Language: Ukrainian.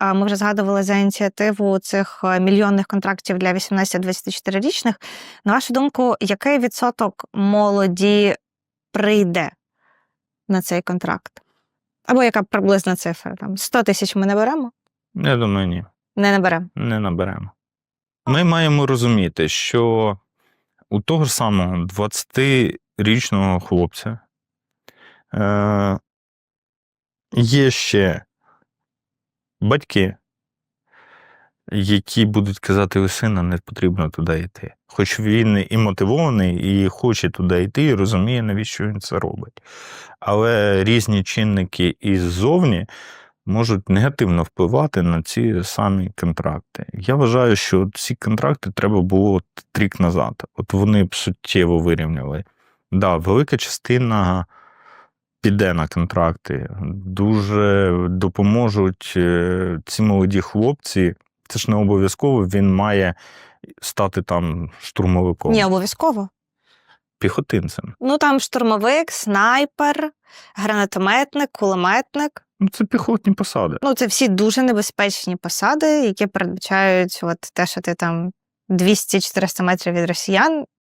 ми вже згадували за ініціативу цих е, мільйонних контрактів для 18-24-річних. На вашу думку, який відсоток молоді прийде на цей контракт? Або яка приблизна цифра? Там 100 тисяч ми не беремо? Я думаю, ні, Не наберемо. не наберемо. Ми маємо розуміти, що у того ж самого 20-річного хлопця е, є ще батьки, які будуть казати, у сина не потрібно туди йти. Хоч він і мотивований, і хоче туди йти, і розуміє, навіщо він це робить. Але різні чинники іззовні можуть негативно впливати на ці самі контракти. Я вважаю, що ці контракти треба було рік назад. От вони б суттєво вирівняли. Да, велика частина піде на контракти, дуже допоможуть е, ці молоді хлопці. Це ж не обов'язково він має стати там штурмовиком, Ні, обов'язково. піхотинцем. Ну там штурмовик, снайпер, гранатометник, кулеметник. Ну, це піхотні посади. Ну, це всі дуже небезпечні посади, які передбачають от те, що ти там 200-400 метрів від росіян,